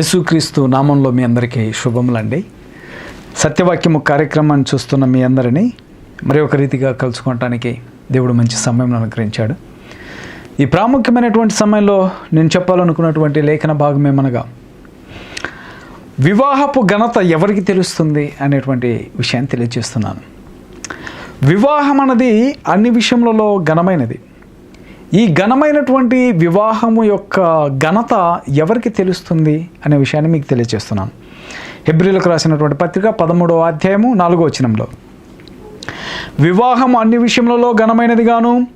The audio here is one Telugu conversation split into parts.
యేసుక్రీస్తు నామంలో మీ అందరికీ శుభములండి. సత్యవాక్యము కార్యక్రమాన్ని చూస్తున్న మీ అందరినీ మరి ఒక రీతిగా కలుసుకోవటానికి దేవుడు మంచి సమయం అనుగ్రహించాడు. ఈ ప్రాముఖ్యమైనటువంటి సమయంలో నేను చెప్పాలనుకున్నటువంటి లేఖన భాగం ఏమనగా వివాహపు ఘనత ఎవరికి తెలుస్తుంది అనేటువంటి విషయాన్ని తెలియజేస్తున్నాను. వివాహం అన్నది అన్ని విషయములలో ఘనమైనది. ఈ ఘనమైనటువంటి వివాహము యొక్క ఘనత ఎవరికి తెలుస్తుంది అనే విషయాన్ని మీకు తెలియజేస్తున్నాను. హెబ్రిలకు రాసినటువంటి పత్రిక పదమూడవ అధ్యాయము నాలుగో వచనంలో. వివాహం అన్ని విషయములలో ఘనమైనది గాను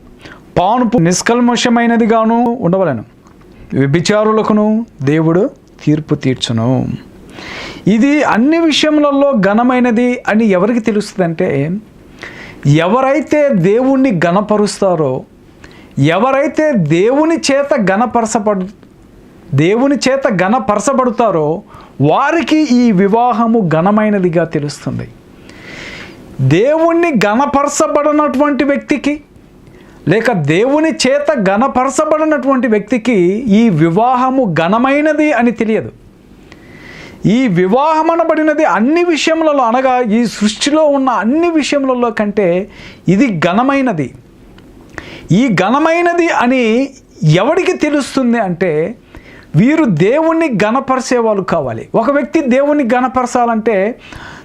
పానుపు నిష్కల్మషమైనదిగాను ఉండవలను. వ్యభిచారులకును దేవుడు తీర్పు తీర్చును. ఇది అన్ని విషయములలో ఘనమైనది అని ఎవరికి తెలుస్తుందంటే ఎవరైతే దేవుణ్ణి ఘనపరుస్తారో ఎవరైతే దేవుని చేత ఘనపరచబడు దేవుని చేత ఘనపరచబడతారో వారికి ఈ వివాహము ఘనమైనదిగా తెలుస్తుంది. దేవుణ్ణి ఘనపరచబడినటువంటి వ్యక్తికి లేక దేవుని చేత ఘనపరచబడినటువంటి వ్యక్తికి ఈ వివాహము ఘనమైనది అని తెలియదు. ఈ వివాహం అనబడినది అన్ని విషయములలో అనగా ఈ సృష్టిలో ఉన్న అన్ని విషయములలో కంటే ఇది ఘనమైనది. ఈ ఘనమైనది అని ఎవరికి తెలుస్తుంది అంటే వీరు దేవుణ్ణి గణపరిచే వాళ్ళు కావాలి. ఒక వ్యక్తి దేవుణ్ణి గణపరచాలంటే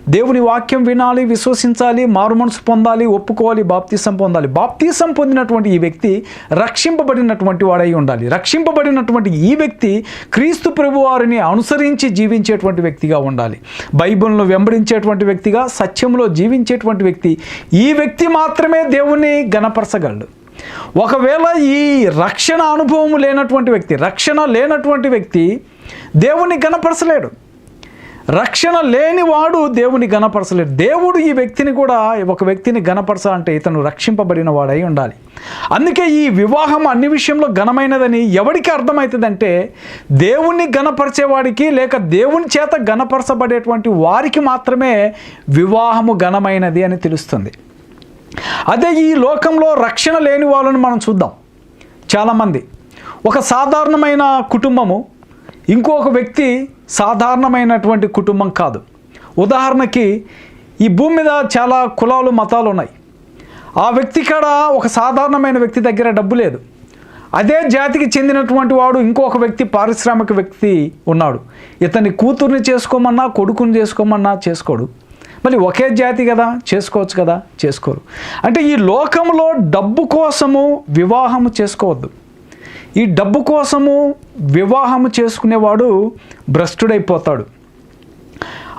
దేవుని వాక్యం వినాలి విశ్వసించాలి మారు మనసు పొందాలి ఒప్పుకోవాలి బాప్తీసం పొందాలి. బాప్తీసం పొందినటువంటి ఈ వ్యక్తి రక్షింపబడినటువంటి వాడై ఉండాలి. రక్షింపబడినటువంటి ఈ వ్యక్తి క్రీస్తు ప్రభువారిని అనుసరించి జీవించేటువంటి వ్యక్తిగా ఉండాలి. బైబిల్ను వెంబడించేటువంటి వ్యక్తిగా సత్యంలో జీవించేటువంటి వ్యక్తి ఈ వ్యక్తి మాత్రమే దేవుణ్ణి గణపరచగలడు ఒకవేళ ఈ రక్షణ అనుభవం లేనటువంటి వ్యక్తి రక్షణ లేనటువంటి వ్యక్తి దేవుని గణపరచలేడు. రక్షణ లేనివాడు దేవుని గణపరచలేడు. దేవుడు ఈ వ్యక్తిని కూడా ఒక వ్యక్తిని గణపరచాలంటే ఇతను రక్షింపబడిన వాడై ఉండాలి. అందుకే ఈ వివాహం అన్ని విషయంలో ఘనమైనదని ఎవరికి అర్థమవుతుందంటే దేవుణ్ణి గణపరిచేవాడికి లేక దేవుని చేత గణపరచబడేటువంటి వారికి మాత్రమే వివాహము ఘనమైనది అని తెలుస్తుంది. అదే ఈ లోకంలో రక్షణ లేని వాళ్ళని మనం చూద్దాం. చాలామంది. ఒక సాధారణమైన కుటుంబము ఇంకొక వ్యక్తి సాధారణమైనటువంటి కుటుంబం కాదు. ఉదాహరణకి ఈ భూమి మీద చాలా కులాలు మతాలు ఉన్నాయి. ఆ వ్యక్తి కాడ ఒక సాధారణమైన వ్యక్తి దగ్గర డబ్బు లేదు. అదే జాతికి చెందినటువంటి వాడు ఇంకొక వ్యక్తి పారిశ్రామిక వ్యక్తి ఉన్నాడు. ఇతని కూతుర్ని చేసుకోమన్నా కొడుకుని చేసుకోమన్నా చేసుకోడు. మళ్ళీ ఒకే జాతి కదా చేసుకోవచ్చు కదా చేసుకోరు. అంటే ఈ లోకంలో డబ్బు కోసము వివాహము చేసుకోవద్దు. ఈ డబ్బు కోసము వివాహము చేసుకునేవాడు భ్రష్టుడైపోతాడు.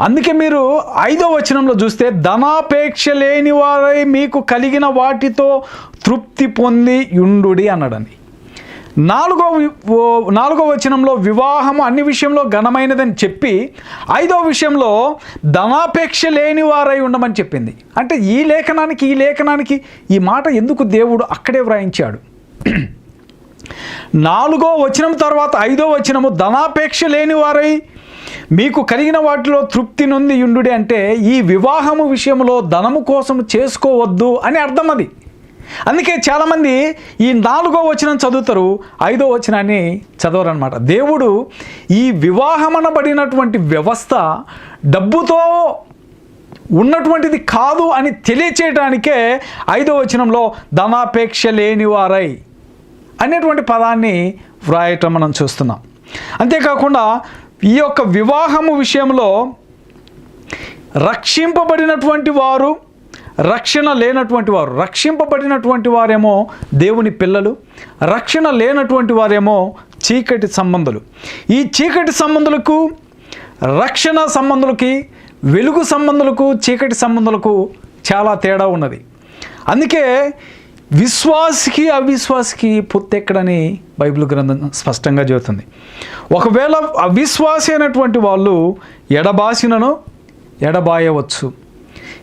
అందుకే మీరు ఐదో వచనంలో చూస్తే ధనాపేక్ష లేని వారై మీకు కలిగిన వాటితో తృప్తి పొంది యుండుడి అన్నాడని నాలుగో ఓ- నాలుగో వచనంలో వివాహము అన్ని విషయంలో ఘనమైనదని చెప్పి ఐదో విషయంలో ధనాపేక్ష లేని వారై ఉండమని చెప్పింది. అంటే ఈ లేఖనానికి ఈ లేఖనానికి ఈ మాట ఎందుకు దేవుడు అక్కడే వ్రాయించాడు? నాలుగో వచనం తర్వాత ఐదో వచనము ధనాపేక్ష లేని వారై మీకు కలిగిన వాటిలో తృప్తి నుండి యుండుడి అంటే ఈ వివాహము విషయంలో ధనము కోసం చేసుకోవద్దు అని అర్థం అది. అందుకే చాలామంది ఈ నాలుగో వచనం చదువుతారు ఐదో వచనాన్ని చదవరనమాట దేవుడు ఈ వివాహమనబడినటువంటి వ్యవస్థ డబ్బుతో ఉన్నటువంటిది కాదు అని తెలియచేయడానికే ఐదో వచనంలో ధనాపేక్ష లేనివారై అనేటువంటి పదాన్ని వ్రాయటం మనం చూస్తున్నాం. అంతేకాకుండా ఈ యొక్క వివాహము విషయంలో రక్షింపబడినటువంటి వారు రక్షణ లేనటువంటి వారు రక్షింపబడినటువంటి వారేమో దేవుని పిల్లలు రక్షణ లేనటువంటి వారేమో చీకటి సంబంధులు. ఈ చీకటి సంబంధులకు రక్షణ సంబంధులకి వెలుగు సంబంధులకు చీకటి సంబంధులకు చాలా తేడా ఉన్నది. అందుకే విశ్వాసికి అవిశ్వాసికి పొత్తెక్కడని బైబిల్ గ్రంథం స్పష్టంగా చెబుతుంది. ఒకవేళ అవిశ్వాసి అయినటువంటి వాళ్ళు ఎడబాసినను ఎడబాయవచ్చు.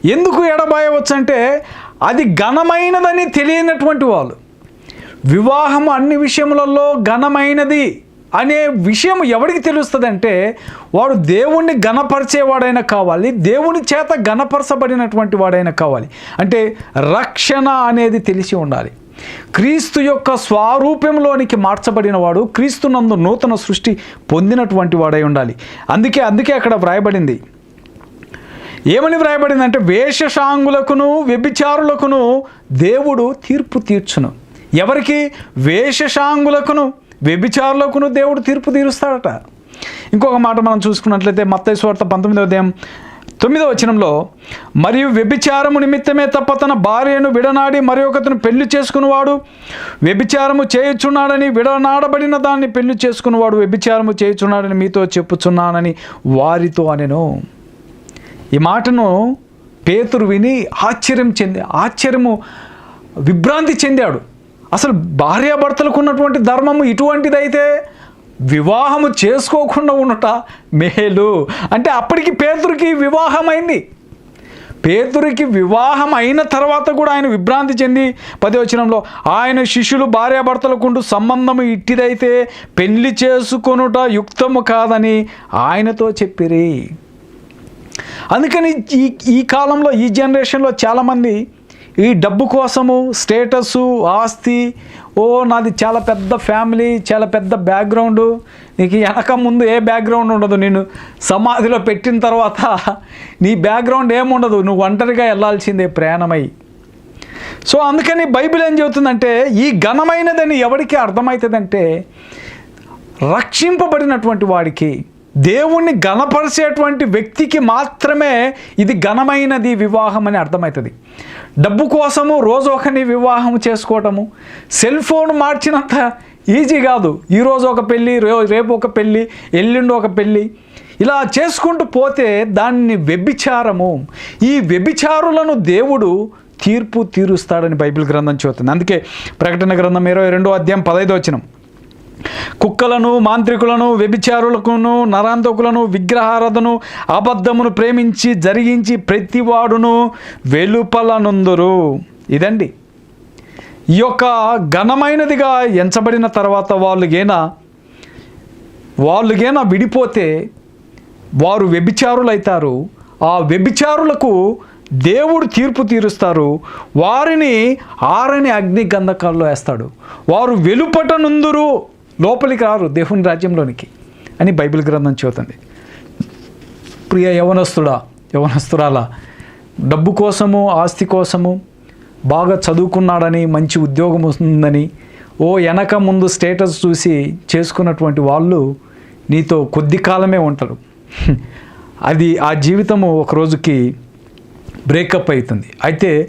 ఎందుకు ఎడబాయవచ్చు అంటే అది ఘనమైనదని తెలియనటువంటి వాళ్ళు. వివాహం అన్ని విషయములలో ఘనమైనది అనే విషయం ఎవరికి తెలుస్తుందంటే వాడు దేవుణ్ణి గణపరిచేవాడైనా కావాలి దేవుని చేత గణపరచబడినటువంటి వాడైనా కావాలి. అంటే రక్షణ అనేది తెలిసి ఉండాలి. క్రీస్తు యొక్క స్వారూప్యంలోనికి మార్చబడిన వాడు క్రీస్తు నందు నూతన సృష్టి పొందినటువంటి వాడై ఉండాలి. అందుకే అందుకే అక్కడ వ్రాయబడింది ఏమని వ్రాయబడిందంటే వేషశాంగులకును వ్యభిచారులకును దేవుడు తీర్పు తీర్చును. ఎవరికి? వేషశాంగులకును వ్యభిచారులకును దేవుడు తీర్పు తీరుస్తాడట. ఇంకొక మాట మనం చూసుకున్నట్లయితే మత్తయి స్వార్థ పంతొమ్మిదవ అధ్యాయం తొమ్మిదవ వచనంలో మరియు వ్యభిచారము నిమిత్తమే తప్ప తన భార్యను విడనాడి మరి ఒకతను పెళ్ళి చేసుకున్నవాడు వ్యభిచారము చేయుచున్నాడని విడనాడబడిన దాన్ని పెళ్ళి చేసుకున్నవాడు వ్యభిచారము చేయుచున్నాడని మీతో చెప్పుచున్నానని వారితో అనెను. ఈ మాటను పేతురు విని ఆశ్చర్యం చెంది ఆశ్చర్యము విభ్రాంతి చెందాడు. అసలు భార్యాభర్తలకు ఉన్నటువంటి ధర్మము ఇటువంటిదైతే వివాహము చేసుకోకుండా ఉండట మేలు. అంటే అప్పటికి పేతురికి వివాహమైంది. పేతురికి వివాహం అయిన తర్వాత కూడా ఆయన విభ్రాంతి చెంది పదివచనంలో ఆయన శిష్యులు భార్యాభర్తలకుంటూ సంబంధము ఇట్టిదైతే పెళ్ళి చేసుకొనుట యుక్తము కాదని ఆయనతో చెప్పిరి. అందుకని ఈ ఈ కాలంలో ఈ జనరేషన్లో చాలామంది ఈ డబ్బు కోసము స్టేటస్ ఆస్తి ఓ నాది చాలా పెద్ద ఫ్యామిలీ చాలా పెద్ద బ్యాక్గ్రౌండ్ నీకు వెనక ముందు ఏ బ్యాక్గ్రౌండ్ ఉండదు. నేను సమాధిలో పెట్టిన తర్వాత నీ బ్యాక్గ్రౌండ్ ఏముండదు నువ్వు ఒంటరిగా వెళ్ళాల్సిందే ప్రయాణమై సో అందుకని బైబిల్ ఏం చెబుతుందంటే ఈ ఘనమైనదని ఎవరికి అర్థమవుతుందంటే రక్షింపబడినటువంటి వాడికి దేవుణ్ణి గణపరిచేటువంటి వ్యక్తికి మాత్రమే ఇది ఘనమైనది వివాహం అని అర్థమవుతుంది. డబ్బు కోసము రోజు ఒకరిని వివాహం చేసుకోవటము సెల్ ఫోన్ మార్చినంత ఈజీ కాదు. ఈరోజు ఒక పెళ్ళి రేపు ఒక పెళ్ళి ఎల్లుండి ఒక పెళ్ళి. ఇలా చేసుకుంటూ పోతే దాన్ని వ్యభిచారము. ఈ వ్యభిచారులను దేవుడు తీర్పు తీరుస్తాడని బైబిల్ గ్రంథం చూస్తుంది అందుకే ప్రకటన గ్రంథం ఇరవై రెండో అధ్యాయం పదైదు వచ్చినాం కుక్కలను మాంత్రికులను వ్యభిచారులకును నరాంతకులను విగ్రహారధను అబద్ధమును ప్రేమించి జరిగించి ప్రతివాడును వెలుపలనుందురు. ఇదండి. ఈ యొక్క ఘనమైనదిగా ఎంచబడిన తర్వాత వాళ్ళు గేనా వాళ్ళు విడిపోతే వారు వ్యభిచారులైతారు. ఆ వ్యభిచారులకు దేవుడు తీర్పు తీరుస్తారు. వారిని ఆరని అగ్ని గంధకాల్లో వేస్తాడు. వారు వెలుపట నుందురు లోపలికి రారు దేవుని రాజ్యంలోనికి అని బైబిల్ గ్రంథం చెబుతుంది. ప్రియ యవనస్తుడా యవనస్తురాలా డబ్బు కోసము ఆస్తి కోసము బాగా చదువుకున్నాడని మంచి ఉద్యోగం వస్తుందని ఓ వెనక ముందు స్టేటస్ చూసి చేసుకున్నటువంటి వాళ్ళు నీతో కొద్ది కాలమే ఉంటారు. అది ఆ జీవితము ఒక రోజుకి బ్రేకప్ అవుతుంది. అయితే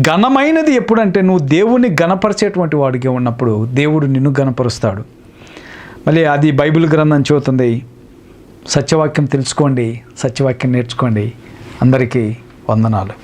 ఘనమైనది ఎప్పుడంటే నువ్వు దేవుణ్ణి గణపరిచేటువంటి వాడిగా ఉన్నప్పుడు దేవుడు నిన్ను గణపరుస్తాడు మళ్ళీ అది బైబిల్ గ్రంథం చెబుతుంది. సత్యవాక్యం తెలుసుకోండి సత్యవాక్యం నేర్చుకోండి. అందరికీ వందనాలు.